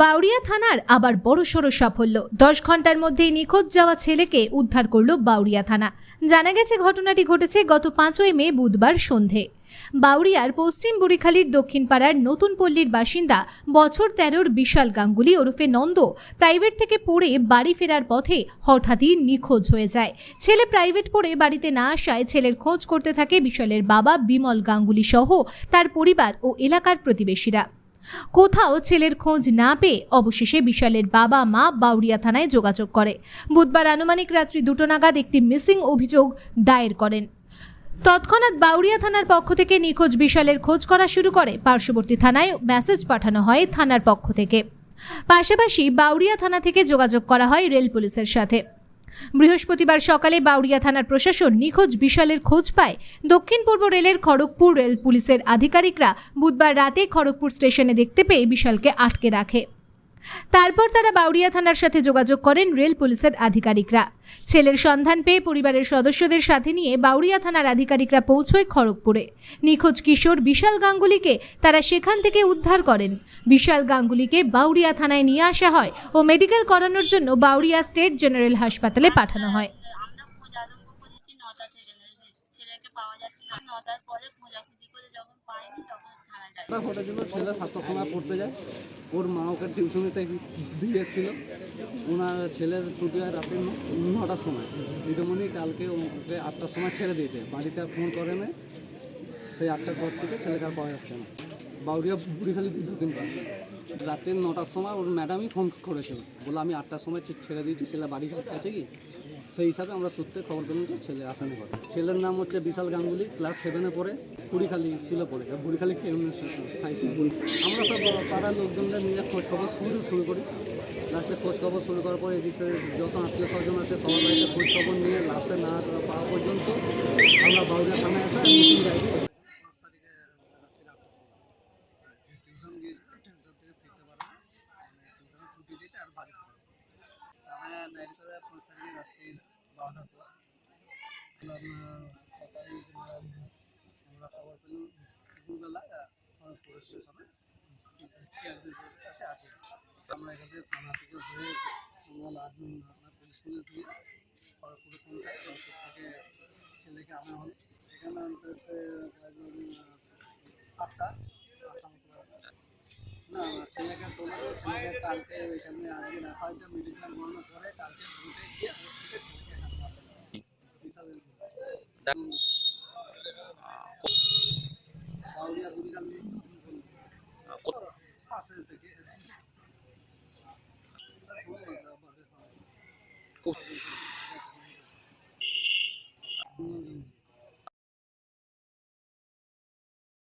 বাউরিয়া থানার আবার বড়সড় সাফল্য। দশ ঘণ্টার মধ্যেই নিখোঁজ যাওয়া ছেলেকে উদ্ধার করল বাউরিয়া থানা। জানা গেছে, ঘটনাটি ঘটেছে গত পাঁচই মে বুধবার সন্ধে। বাউরিয়ার পশ্চিম বুড়িখালীর দক্ষিণ পাড়ার নতুন পল্লীর বাসিন্দা বছর তেরোর বিশাল গাঙ্গুলি ওরফে নন্দ প্রাইভেট থেকে পড়ে বাড়ি ফেরার পথে হঠাৎই নিখোঁজ হয়ে যায়। ছেলে প্রাইভেট পড়ে বাড়িতে না আসায় ছেলের খোঁজ করতে থাকে বিশালের বাবা বিমল গাঙ্গুলি সহ তার পরিবার ও এলাকার প্রতিবেশীরা। কোথাও ছেলের খোঁজ না পেয়ে অবশেষে বিশালের বাবা মা বাউরিয়া থানায় যোগাযোগ করে। বুধবার আনুমানিক রাত্রি দুটো নাগাদ একটি মিসিং অভিযোগ দায়ের করেন। তৎক্ষণাৎ বাউরিয়া থানার পক্ষ থেকে নিখোঁজ বিশালের খোঁজ করা শুরু করে। পার্শ্ববর্তী থানায় মেসেজ পাঠানো হয় থানার পক্ষ থেকে। পাশাপাশি বাউরিয়া থানা থেকে যোগাযোগ করা হয় রেল পুলিশের সাথে। বৃহস্পতিবার সকালে বাউরিয়া থানার প্রশাসন নিখোঁজ বিশালের খোঁজ পায় দক্ষিণ পূর্ব রেলের খড়গপুর রেল পুলিশের আধিকারিকরা বুধবার রাতে খড়গপুর স্টেশনে দেখতে পেয়ে বিশালকে আটকে রাখে। তারপর তারা বাউরিয়া থানার সাথে যোগাযোগ করেন রেল পুলিশের আধিকারিকরা ছেলের সন্ধান পেয়ে পরিবারের সদস্যদের সাথে নিয়ে বাউরিয়া থানার আধিকারিকরা পৌঁছয় খড়গপুরে নিখোঁজ কিশোর বিশাল গাঙ্গুলিকে তারা সেখান থেকে উদ্ধার করেন বিশাল গাঙ্গুলিকে বাউরিয়া থানায় নিয়ে আসা হয় ও মেডিকেল করানোর জন্য বাউরিয়া স্টেট জেনারেল হাসপাতালে পাঠানো হয় পরে খোঁজাখুঁজি করে যখন পাইনি তখন থানায় জন্য ছেলে সাতটার সময় পড়তে যায় ওর মা ওকে টিউশনিতে দিয়ে এসেছিল ওনার ছেলের ছুটি হয় রাতে নটার সময়। দিদিমণি কালকে ওকে আটটার সময় ছেড়ে দিয়েছে। বাড়িতে আর ফোন করে না সেই আটটার পর থেকে ছেলেকে আর পাওয়া যাচ্ছে না। বাউরিয়া বুড়িখালি দক্ষিণ পাড় রাতে নটার সময় ওর ম্যাডামই ফোন করেছিল। বলে আমি আটটার সময় ছেড়ে দিয়েছি, ছেলে বাড়ি কাছে কি? সেই হিসাবে আমরা সূত্রে খবর পেলাম যে ছেলে আসেনি ঘরে ছেলের নাম হচ্ছে বিশাল গাঙ্গুলি ক্লাস সেভেনে পড়ে কুড়িখালি স্কুলে পড়ে। বুড়িখালি আমরা সব পাড়ার লোকজনদের নিয়ে খোঁজ খবর শুরু শুরু করি। লাস্টে খোঁজ খবর শুরু করার পরে এদিকে যত আত্মীয় স্বজন আছে সবার বাড়িতে খোঁজ খবর নিয়ে লাস্টে না পাওয়া পর্যন্ত আমরা বাউরিয়া থানায় আসা পারে না টিউশনে ছুটি দিয়েছে আর বাড়ি ফিরে রাত্রি বারোটার পর আমরা খবর পেলাম দুপুরবেলা পুলিশ স্টেশনে কাছে আছে আমরা এখানে ঘুরে আমরা পুলিশ পুলিশ দিয়ে খড়গপুরে পৌঁছাই খড়গপুর থেকে ছেলেকে আনা হলো। এখানে আনতে আটটা। পনেরো ছেলেকে কালকে ওইখানে আজকে রাখা হয়েছে মেডিকেল বন্ধ করে কালকে ভোটে গিয়ে ভোট